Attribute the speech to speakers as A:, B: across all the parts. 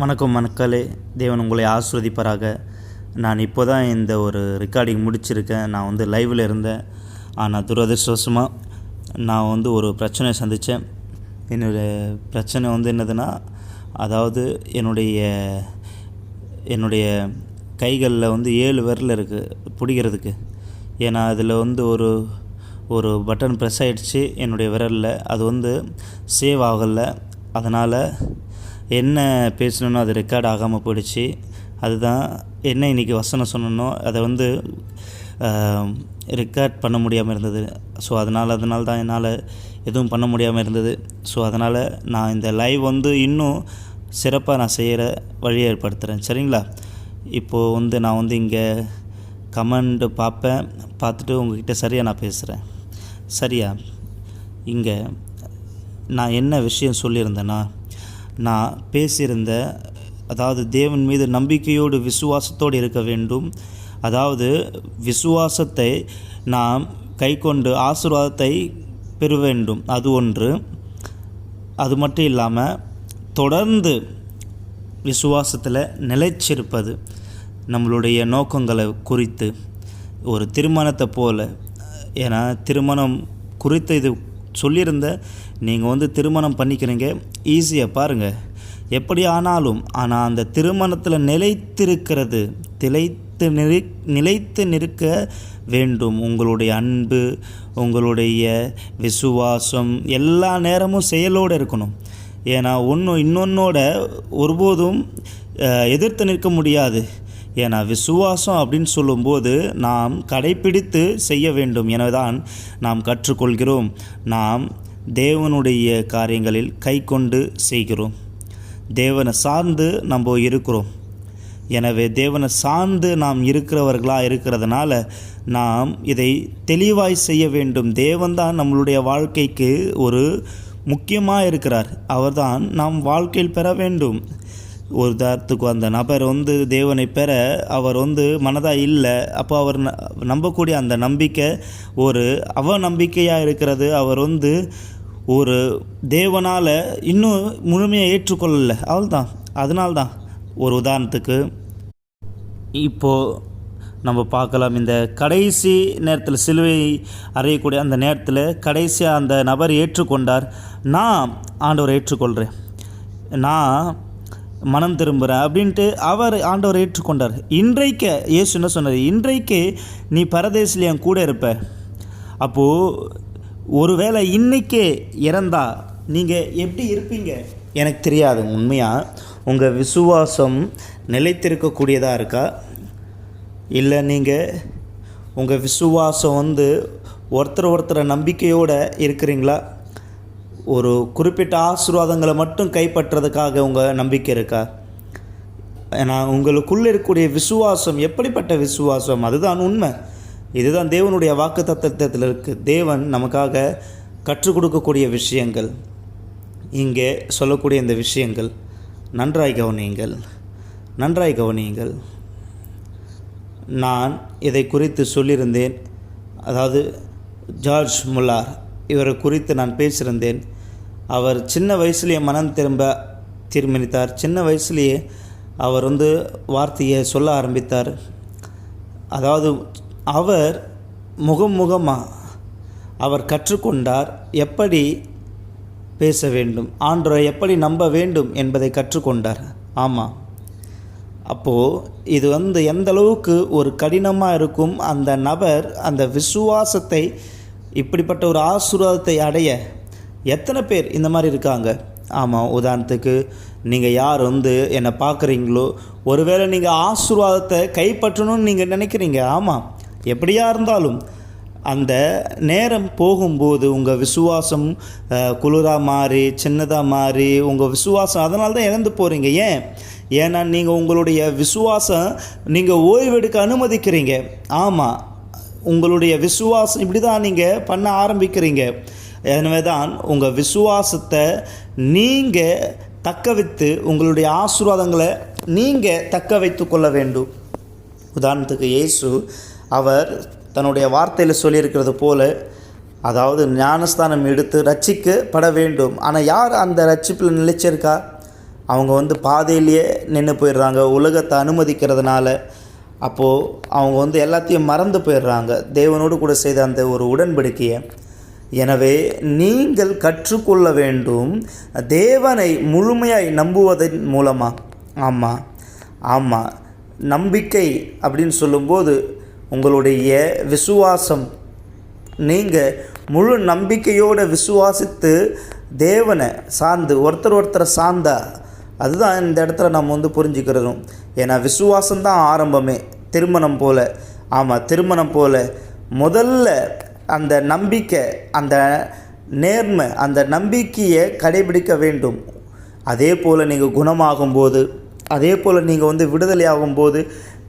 A: வணக்கம் மக்களே. தேவன் உங்களை ஆஸ்வதிப்பாராக நான் இப்போ தான் இந்த ஒரு ரெக்கார்டிங் முடிச்சிருக்கேன். நான் வந்து லைவில் இருந்தேன். ஆனால் துரதிர்ஷ்டவசமாக நான் வந்து ஒரு பிரச்சனையை சந்தித்தேன். என்னுடைய பிரச்சனை வந்து என்னதுன்னா அதாவது என்னுடைய என்னுடைய கைகளில் வந்து ஏழு விரல் இருக்குது பிடிக்கிறதுக்கு. ஏன்னா அதில் வந்து ஒரு ஒரு பட்டன் ப்ரெஸ் ஆகிடுச்சு என்னுடைய விரலில். அது வந்து சேவ் ஆகலை. அதனால் என்ன பேசணுன்னோ அது ரெக்கார்ட் ஆகாமல் போயிடுச்சு. அதுதான் என்ன இன்றைக்கி வசனம் சொன்னனோ அதை வந்து ரெக்கார்ட் பண்ண முடியாமல் இருந்தது. ஸோ அதனால் அதனால தான் என்னால் எதுவும் பண்ண முடியாமல் இருந்தது. ஸோ அதனால் நான் இந்த லைவ் வந்து இன்னும் சிறப்பாக நான் செய்கிற வழியை ஏற்படுத்துகிறேன் சரிங்களா? இப்போது வந்து நான் வந்து இங்கே கமெண்ட் பார்ப்பேன். பார்த்துட்டு உங்ககிட்ட சரியாக நான் பேசுகிறேன் சரியா? இங்கே நான் என்ன விஷயம் சொல்லியிருந்தேன்னா நான் பேசியிருந்த அதாவது தேவன் மீது நம்பிக்கையோடு விசுவாசத்தோடு இருக்க வேண்டும். அதாவது விசுவாசத்தை நாம் கைக்கொண்டு ஆசீர்வாதத்தை பெற வேண்டும். அது ஒன்று. அது மட்டும் இல்லாமல் தொடர்ந்து விசுவாசத்தில் நிலைச்சிருப்பது நம்மளுடைய நோக்கங்களை குறித்து. ஒரு திருமணத்தை போல ஏன்னா திருமணம் குறித்து இது சொல்லியிருந்த நீங்கள் வந்து திருமணம் பண்ணிக்கிறீங்க. ஈஸியாக பாருங்கள் எப்படி ஆனாலும் ஆனால் அந்த திருமணத்தில் நிலைத்திருக்கிறது திளைத்து நிலை நிலைத்து நிற்க வேண்டும். உங்களுடைய அன்பு உங்களுடைய விசுவாசம் எல்லா நேரமும் செயலோடு இருக்கணும். ஏன்னா ஒன்று இன்னொன்னோட ஒருபோதும் எதிர்த்து நிற்க முடியாது. ஏன்னா விசுவாசம் அப்படின்னு சொல்லும்போது நாம் கடைப்பிடித்து செய்ய வேண்டும். எனதான் நாம் கற்றுக்கொள்கிறோம். நாம் தேவனுடைய காரியங்களில் கை கொண்டு செய்கிறோம். தேவனை சார்ந்து நம்ம இருக்கிறோம் எனவே தேவனை சார்ந்து நாம் இருக்கிறவர்களாக இருக்கிறதுனால நாம் இதை தெளிவாய் செய்ய வேண்டும். தேவன்தான் நம்மளுடைய வாழ்க்கைக்கு ஒரு முக்கியமாக இருக்கிறார். அவர்தான் நாம் வாழ்க்கையில் பெற வேண்டும். ஒரு உதாரணத்துக்கு அந்த நபர் வந்து தேவனை பெற அவர் வந்து மனதாக இல்லை. அப்போ அவர் ந- நம்பக்கூடிய அந்த நம்பிக்கை ஒரு அவநம்பிக்கையாக இருக்கிறது. அவர் வந்து ஒரு தேவனால் இன்னும் முழுமையாக ஏற்றுக்கொள்ளலை. அவள்தான் அதனால்தான் ஒரு உதாரணத்துக்கு இப்போது நம்ம பார்க்கலாம். இந்த கடைசி நேரத்தில் சிலுவை அறையக்கூடிய அந்த நேரத்தில் கடைசியாக அந்த நபர் ஏற்றுக்கொண்டார். நான் ஆண்டவரை ஏற்றுக்கொள்கிறேன் நான் மனம் திரும்புகிறேன் அப்படின்ட்டு அவர் ஆண்டவரை ஏற்றுக்கொண்டார். இன்றைக்கு இயேசு என்ன சொன்னார்? இன்றைக்கு நீ பரதேசில் என் கூட இருப்ப. அப்போது ஒருவேளை இன்றைக்கே இறந்தா நீங்கள் எப்படி இருப்பீங்க? எனக்கு தெரியாது. உண்மையாக உங்கள் விசுவாசம் நிலைத்திருக்கக்கூடியதாக இருக்கா? இல்லை நீங்கள் உங்கள் விசுவாசம் வந்து ஒருத்தர் ஒருத்தரை நம்பிக்கையோடு இருக்கிறீங்களா? ஒரு குறிப்பிட்ட ஆசீர்வாதங்களை மட்டும் கைப்பற்றுறதுக்காக உங்கள் நம்பிக்கை இருக்கா? ஏன்னா உங்களுக்குள்ளே இருக்கக்கூடிய விசுவாசம் எப்படிப்பட்ட விசுவாசம்? அதுதான் உண்மை. இதுதான் தேவனுடைய வாக்கு தத்துவத்தில் இருக்குது தேவன் நமக்காக கற்றுக் கொடுக்கக்கூடிய விஷயங்கள். இங்கே சொல்லக்கூடிய இந்த விஷயங்கள். நன்றாய் கவனியுங்கள். நன்றாய் கவனியுங்கள். நான் இதை குறித்து சொல்லியிருந்தேன். அதாவது ஜார்ஜ் முல்லார். இவரை குறித்து நான் பேசியிருந்தேன். அவர் சின்ன வயசுலேயே மனம் திரும்ப தீர்மானித்தார் சின்ன வயசுலேயே அவர் வந்து வார்த்தையை சொல்ல ஆரம்பித்தார். அதாவது அவர் முகம் முகமாக அவர் கற்றுக்கொண்டார். எப்படி பேச வேண்டும்? ஆண்டரை எப்படி நம்ப வேண்டும் என்பதை கற்றுக்கொண்டார். ஆமாம் அப்போது இது வந்து எந்த அளவுக்கு ஒரு கடினமாக இருக்கும்? அந்த நபர் அந்த விசுவாசத்தை இப்படிப்பட்ட ஒரு ஆசீர்வாதத்தை அடைய எத்தனை பேர் இந்த மாதிரி இருக்காங்க? ஆமாம் உதாரணத்துக்கு நீங்கள் யார் வந்து என்னை பார்க்குறீங்களோ ஒருவேளை நீங்கள் ஆசீர்வாதத்தை கைப்பற்றணும்னு நீங்கள் நினைக்கிறீங்க. ஆமாம் எப்படியா இருந்தாலும் அந்த நேரம் போகும்போது உங்கள் விசுவாசம் குளிராக மாறி சின்னதாக மாறி உங்கள் விசுவாசம் அதனால தான் இழந்து போகிறீங்க ஏன்? ஏன்னா நீங்கள் உங்களுடைய விசுவாசம் நீங்கள் ஓய்வெடுக்க அனுமதிக்கிறீங்க. ஆமாம் உங்களுடைய விசுவாசம் இப்படி தான் நீங்கள் பண்ண ஆரம்பிக்கிறீங்க. எனவே தான் உங்கள் விசுவாசத்தை நீங்கள் தக்க வைத்து உங்களுடைய ஆசீர்வாதங்களை நீங்கள் தக்க வைத்து கொள்ள வேண்டும். உதாரணத்துக்கு இயேசு அவர் தன்னுடைய வார்த்தையில் சொல்லியிருக்கிறது போல அதாவது ஞானஸ்தானம் எடுத்து ரட்சிக்கப்பட வேண்டும். ஆனால் யார் அந்த ரட்சிப்பில் நிலைச்சிருக்கா? அவங்க வந்து பாதையிலேயே நின்று போயிடுறாங்க உலகத்தை அனுமதிக்கிறதுனால. அப்போது அவங்க வந்து எல்லாத்தையும் மறந்து போயிடுறாங்க. தேவனோடு கூட செய்த அந்த ஒரு உடன்படிக்கையை. எனவே நீங்கள் கற்றுக்கொள்ள வேண்டும். தேவனை முழுமையாய் நம்புவதன் மூலமாக ஆமாம் ஆமாம் நம்பிக்கை அப்படின்னு சொல்லும்போது உங்களுடைய விசுவாசம். நீங்கள் முழு நம்பிக்கையோடு விசுவாசித்து தேவனை சார்ந்து ஒருத்தர் ஒருத்தரை சார்ந்தா அதுதான் இந்த இடத்துல நம்ம வந்து புரிஞ்சுக்கிறதும். ஏன்னா விசுவாசம்தான் ஆரம்பமே திருமணம் போல். ஆமாம் திருமணம் போல். முதல்ல அந்த நம்பிக்கை அந்த நேர்மை அந்த நம்பிக்கையை கடைபிடிக்க வேண்டும். அதே போல் நீங்கள் குணமாகும்போது அதே போல் நீங்கள் வந்து விடுதலை ஆகும்போது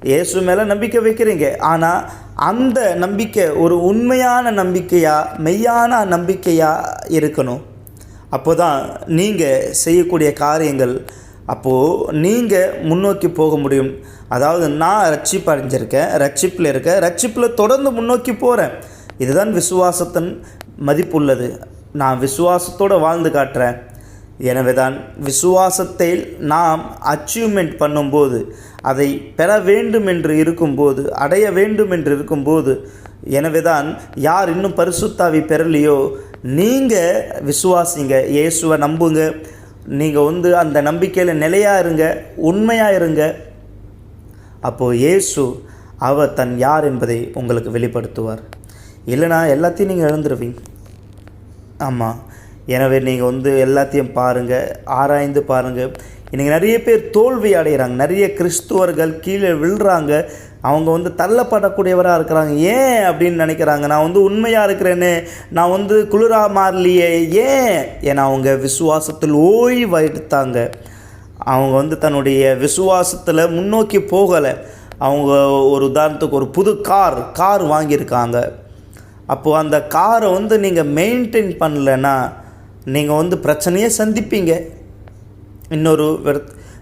A: இயேசு மேலே நம்பிக்கை வைக்கிறீங்க. ஆனால் அந்த நம்பிக்கை ஒரு உண்மையான நம்பிக்கையாக மெய்யான நம்பிக்கையாக இருக்கணும். அப்போ தான் நீங்கள் செய்யக்கூடிய காரியங்கள் அப்போது நீங்கள் முன்னோக்கி போக முடியும். அதாவது நான் ரட்சிப்பு அடைஞ்சிருக்கேன் ரட்சிப்பில் இருக்கேன் ரட்சிப்பில் தொடர்ந்து முன்னோக்கி போகிறேன் இதுதான் விசுவாசத்தின் மதிப்புள்ளது. நான் விசுவாசத்தோடு வாழ்ந்து காட்டுறேன். எனவே தான் விசுவாசத்தை நாம் அச்சீவ்மெண்ட் பண்ணும்போது அதை பெற வேண்டும் என்று இருக்கும்போது அடைய வேண்டும் என்று இருக்கும்போது எனவே தான் யார் இன்னும் பரிசுத்தாவி பெறலையோ நீங்கள் விசுவாசிங்க இயேசுவை நம்புங்க. நீங்கள் வந்து அந்த நம்பிக்கையில் நிலையாக இருங்க உண்மையாக இருங்க. அப்போது இயேசு அவர் தன் யார் என்பதை உங்களுக்கு வெளிப்படுத்துவார். இல்லைனா எல்லாத்தையும் நீங்கள் இழந்துருவீங்க. ஆமாம் எனவே நீங்கள் வந்து எல்லாத்தையும் பாருங்கள் ஆராய்ந்து பாருங்கள் இன்றைக்கி நிறைய பேர் தோல்வி அடைகிறாங்க நிறைய கிறிஸ்துவர்கள் கீழே விழுறாங்க. அவங்க வந்து தள்ளப்படக்கூடியவராக இருக்கிறாங்க. ஏன் அப்படின்னு நினைக்கிறாங்க. நான் வந்து உண்மையாக இருக்கிறேன்னு நான் வந்து குளிராக மாறலையே. ஏன்? ஏன்னா அவங்க விசுவாசத்தில் ஓய்வெடுத்தாங்க அவங்க வந்து தன்னுடைய விசுவாசத்தில் முன்னோக்கி போகலை. அவங்க ஒரு உதாரணத்துக்கு ஒரு புது கார் கார் வாங்கியிருக்காங்க. அப்போது அந்த காரை வந்து நீங்கள் மெயின்டைன் பண்ணலைன்னா நீங்கள் வந்து பிரச்சனையே சந்திப்பீங்க. இன்னொரு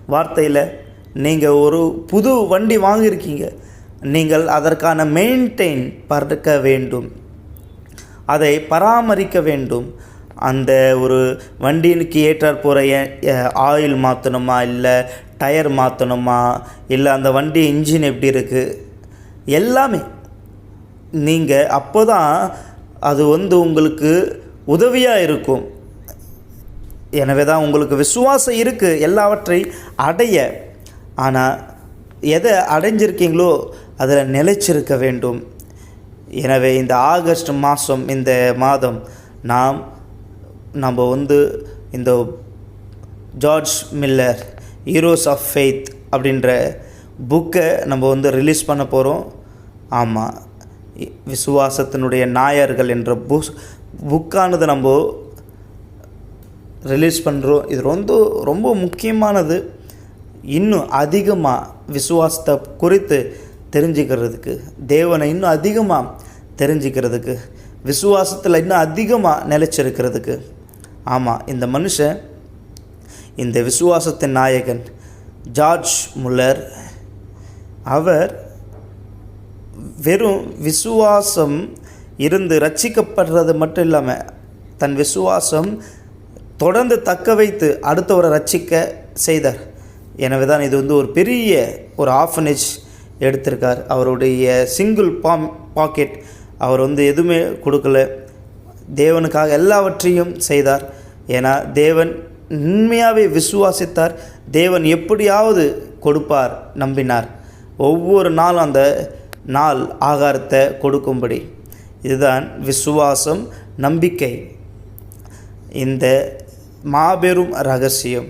A: வார்த்தையில் நீங்கள் ஒரு புது வண்டி வாங்கியிருக்கீங்க. நீங்கள் அதற்கான மெயின்டைன் பார்க்க வேண்டும். அதை பராமரிக்க வேண்டும். அந்த ஒரு வண்டினுக்கு ஏற்றாற் போகிற ஆயில் மாற்றணுமா இல்லை டயர் மாற்றணுமா இல்லை அந்த வண்டி இன்ஜின் எப்படி இருக்குது எல்லாமே நீங்கள் அப்போ தான் அது வந்து உங்களுக்கு உதவியாக இருக்கும். எனவே தான் உங்களுக்கு விசுவாசம் இருக்குது எல்லாவற்றை அடைய. ஆனால் எதை அடைஞ்சிருக்கீங்களோ அதில் நிலைச்சிருக்க வேண்டும். எனவே இந்த ஆகஸ்ட் மாதம் இந்த மாதம் நாம் நம்ம வந்து இந்த George Miller heroes of faith அப்படின்ற புக்கை நம்ம வந்து ரிலீஸ் பண்ண போகிறோம் ஆமாம் விசுவாசத்தினுடைய நாயர்கள் என்ற புக் புக்கானது நம்ம ரிலீஸ் பண்ணுறோம் இது ரொம்ப ரொம்ப முக்கியமானது. இன்னும் அதிகமாக விசுவாசத்தை குறித்து தெரிஞ்சுக்கிறதுக்கு தேவனை இன்னும் அதிகமாக தெரிஞ்சுக்கிறதுக்கு விசுவாசத்தில் இன்னும் அதிகமாக நிலச்சிருக்கிறதுக்கு. ஆமாம் இந்த மனுஷன் இந்த விசுவாசத்தின் நாயகன் ஜார்ஜ் முல்லர் அவர் வெறும் விசுவாசம் இருந்து ரட்சிக்கப்படுறது மட்டும் இல்லாமல் தன் விசுவாசம் தொடர்ந்து தக்க வைத்து அடுத்தவரை ரட்சிக்க செய்தார். எனவே தான் இது வந்து ஒரு பெரிய ஒரு ஆஃபனேஜ் எடுத்திருக்கார். அவருடைய சிங்கிள் பாம் பாக்கெட் அவர் வந்து எதுவுமே கொடுக்கல. தேவனுக்காக எல்லாவற்றையும் செய்தார். ஏன்னா தேவன் உண்மையாகவே விசுவாசித்தார். தேவன் எப்படியாவது கொடுப்பார் நம்பினார். ஒவ்வொரு நாளும் அந்த நாள் ஆகாரத்தை கொடுக்கும்படி. இதுதான் விசுவாசம் நம்பிக்கை. இந்த மாபெரும் ரகசியம்.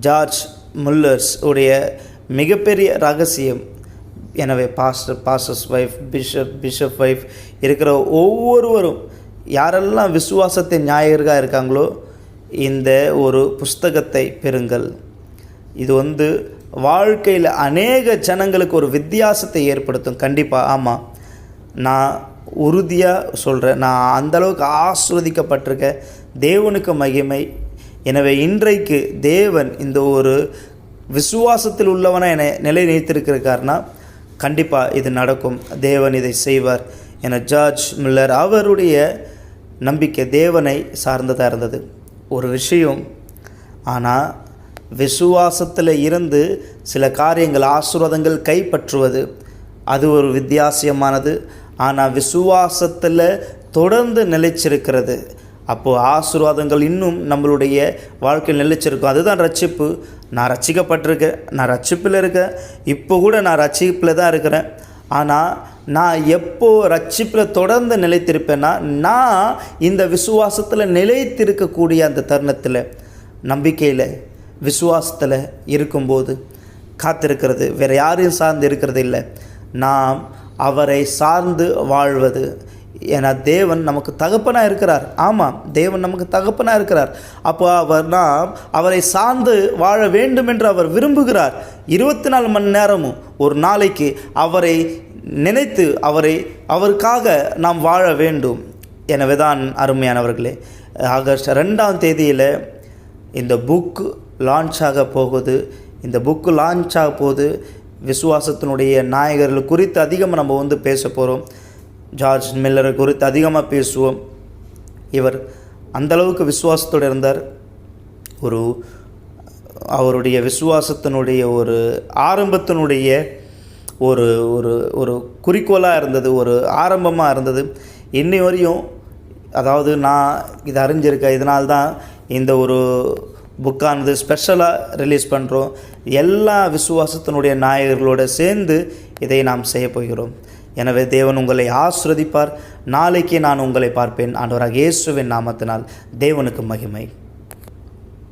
A: ஜார்ஜ் முல்லர்ஸ் உடைய மிகப்பெரிய ரகசியம். எனவே pastor pastors wife bishop bishop wife இருக்கிற ஒவ்வொருவரும் யாரெல்லாம் விசுவாசத்தின் ஞாயிறாக இருக்காங்களோ இந்த ஒரு புஸ்தகத்தை பெறுங்கள். இது வந்து வாழ்க்கையில் அநேக ஜனங்களுக்கு ஒரு வித்தியாசத்தை ஏற்படுத்தும். கண்டிப்பாக ஆமாம் நான் உறுதியாக சொல்கிறேன் நான் அந்தளவுக்கு ஆஸ்வதிக்கப்பட்டிருக்கேன். தேவனுக்கு மகிமை. எனவே இன்றைக்கு தேவன் இந்த ஒரு விசுவாசத்தில் உள்ளவனை என்னை நிலை கண்டிப்பாக இது நடக்கும். தேவன் இதை செய்வார் என ஜார்ஜ் மில்லர் அவருடைய நம்பிக்கை தேவனை சார்ந்ததாக இருந்தது. ஒரு விஷயம் ஆனால் விசுவாசத்தில் இருந்து சில காரியங்கள் ஆசீர்வாதங்கள் கைப்பற்றுவது அது ஒரு வித்தியாசமானது. ஆனால் விசுவாசத்தில் தொடர்ந்து நிலைச்சிருக்கிறது. அப்போது ஆசீர்வாதங்கள் இன்னும் நம்மளுடைய வாழ்க்கையில் நிலைச்சிருக்கும். அதுதான் ரட்சிப்பு. நான் ரட்சிக்கப்பட்டிருக்கேன் நான் ரட்சிப்பில் இருக்கேன் இப்போ கூட நான் ரட்சிப்பில் தான் இருக்கிறேன். ஆனால் நான் எப்போ ரட்சிப்பில் தொடர்ந்து நிலைத்திருப்பேன்னா நான் இந்த விசுவாசத்தில் நிலைத்திருக்கக்கூடிய அந்த தருணத்தில் நம்பிக்கையில் விசுவாசத்தில் இருக்கும்போது காத்திருக்கிறது வேறு யாரையும் சார்ந்து இருக்கிறது இல்லை. நாம் அவரை சார்ந்து வாழ்வது ஏன்னா தேவன் நமக்கு தகப்பனாக இருக்கிறார். ஆமாம் தேவன் நமக்கு தகப்பனாக இருக்கிறார். அப்போ அவர் நாம் அவரை சார்ந்து வாழ வேண்டும் என்று அவர் விரும்புகிறார். இருபத்தி நாலு மணி நேரமும் ஒரு நாளைக்கு அவரை நினைத்து அவரை அவருக்காக நாம் வாழ வேண்டும். எனவே தான் அருமையானவர்களே ஆகஸ்ட் ரெண்டாம் தேதியில் இந்த புக் லான்ச் ஆக போகுது. இந்த புக்கு லான்ச் ஆக போகுது. விசுவாசத்தினுடைய நாயகர்கள் குறித்து அதிகமாக நம்ம வந்து பேச போகிறோம் ஜார்ஜ் மில்லரை குறித்து அதிகமாக பேசுவோம். இவர் அந்தளவுக்கு விசுவாசத்தோடு இருந்தார். ஒரு அவருடைய விசுவாசத்தினுடைய ஒரு ஆரம்பத்தினுடைய ஒரு ஒரு ஒரு குறிக்கோளாக இருந்தது ஒரு ஆரம்பமாக இருந்தது. இன்னை வரையும் அதாவது நான் இதை அறிஞ்சிருக்கேன் இதனால்தான் இந்த ஒரு புக்கானது ஸ்பெஷலாக ரிலீஸ் பண்ணுறோம் எல்லா விசுவாசத்தினுடைய நாயகர்களோடு சேர்ந்து இதை நாம் செய்ய போகிறோம். எனவே தேவன் உங்களை ஆஸ்ரதிப்பார் நாளைக்கே நான் உங்களை பார்ப்பேன். ஆண்டவராக இயேசுவின் நாமத்தினால் தேவனுக்கு மகிமை.